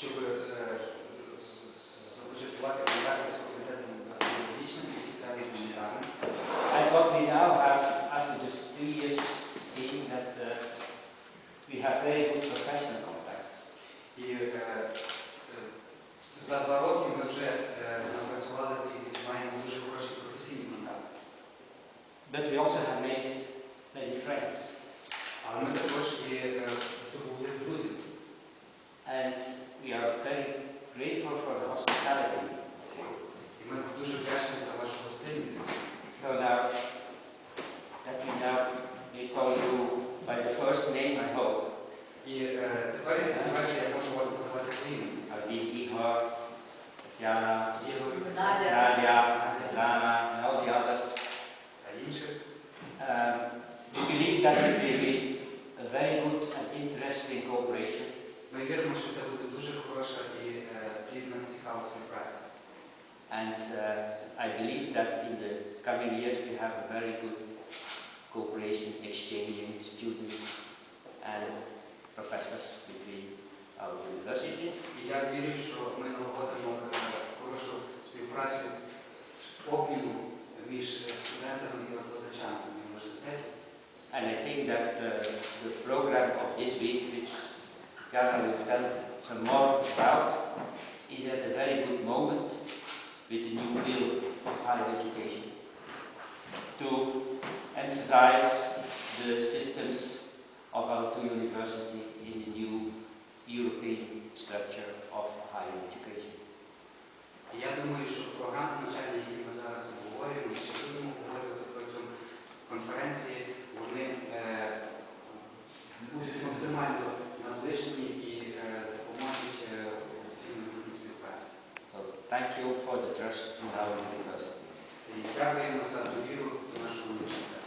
щоб е, з- з- започаткувати діяльність з комітетом юридичним і соціальним гуманітарним. And what we now have, after just two years, seen that uh, we have very good professional contacts. І е, е, за два роки ми вже е, напрацювали і маємо дуже хороші професійні контакти. But we also have made many friends. Але ми також і е, здобули друзів. And we are very grateful for the hospitality. І ми дуже вдячні за вашу гостинність. So now that we now may call you by the first name, I hope. І е, тепер я сподіваюся, я можу вас називати по імені. I'll be Igor, Tatiana, Ігор Ми віримо, що це буде дуже хороша і е, плідна, цікава співпраця. And uh, I believe that in the coming years we have a very good cooperation exchanging students and professors between our universities. І я вірю, що ми налагодимо е, хорошу співпрацю, обміну між студентами і викладачами університетів. And I think that uh, the program of this week, which Ghana will tell some more about, is at a very good moment with the new bill of higher education to emphasize the systems of our two universities in the new European structure of higher education. І я думаю, що thank you for the trust in our university. І дякуємо за довіру до нашого університету.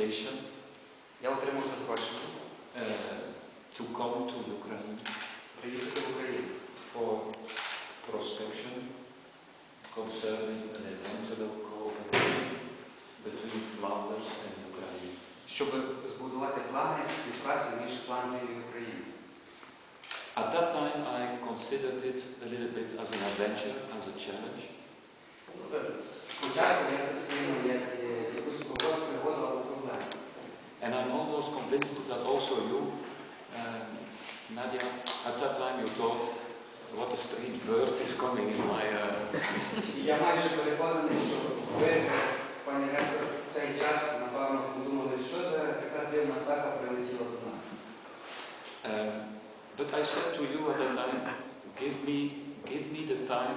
invitation я отримав запрошення uh, to come to Ukraine приїхати в Україну for prospection concerning an eventual cooperation between Flanders and Ukraine. щоб збудувати плани співпраці між Фландрією і Україною. At that time, I considered it a little bit as an adventure, as a challenge. And I'm almost convinced that also you, um, Nadia, at that time you thought, what a strange bird is coming in my. Uh, І я майже переконаний, що ви, е, пані ректор, в цей час, напевно, подумали, що за така дивна птаха прилетіла до нас. um, but I said to you at that time, give me, give me the time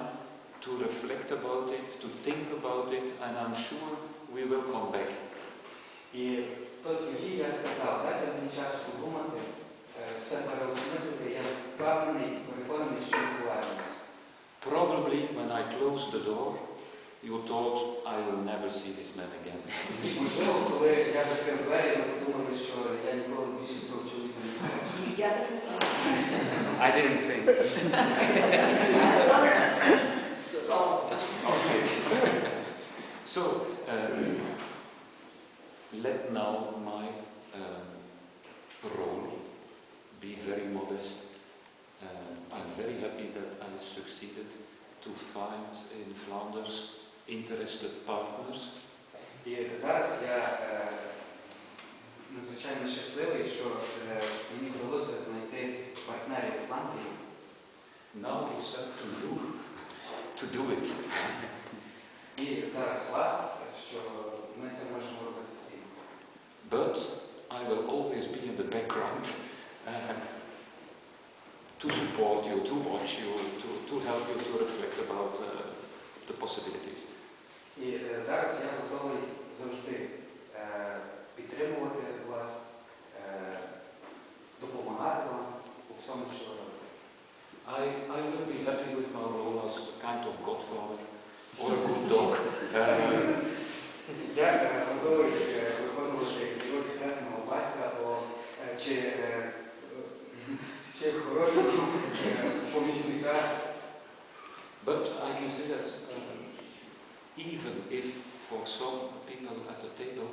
to reflect about it, to think about it, and I'm sure we will come back. І тоді я сказав, дайте мені час подумати, е, все переосмислити, я впевнений, переконаний, що ми повернемось. Probably when I closed the door, you thought I will never see this man again. І можливо, коли я закрив двері, ви подумали, що я ніколи більше цього чоловіка не побачу. Я так не знаю. I didn't think. modest. Um, I'm very happy that I succeeded to find in Flanders interested partners. І зараз я е, надзвичайно щасливий, що е, мені вдалося знайти партнерів в Фландрії. Now it's up to you to do it. І зараз вас, що ми це можемо робити спільно. But to support you, to watch you, to, to help you to reflect about uh, the possibilities. помічника. But I can say that um, even if for some people at the table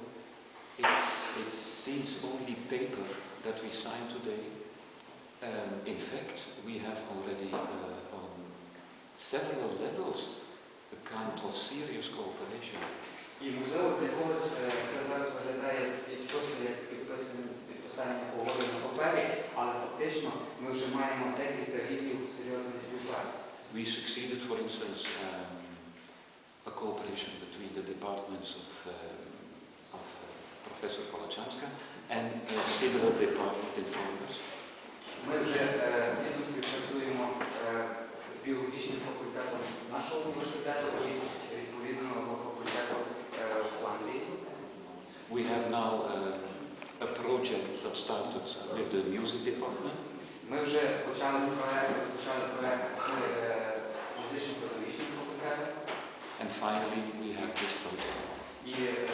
it's, it seems only paper that we sign today, um, in fact we have already uh, on several levels a kind of serious cooperation. І можливо для когось е, це We succeeded, for instance, um, a cooperation between the departments of, uh, of uh, Professor Polachanska and a similar department in Flanders. Ми вже е, плідно співпрацюємо е, з біологічним факультетом нашого університету і відповідно факультету е, в Фландрії. We have now uh, a project that started with the music department, Ми вже почали проект, розпочали проект project.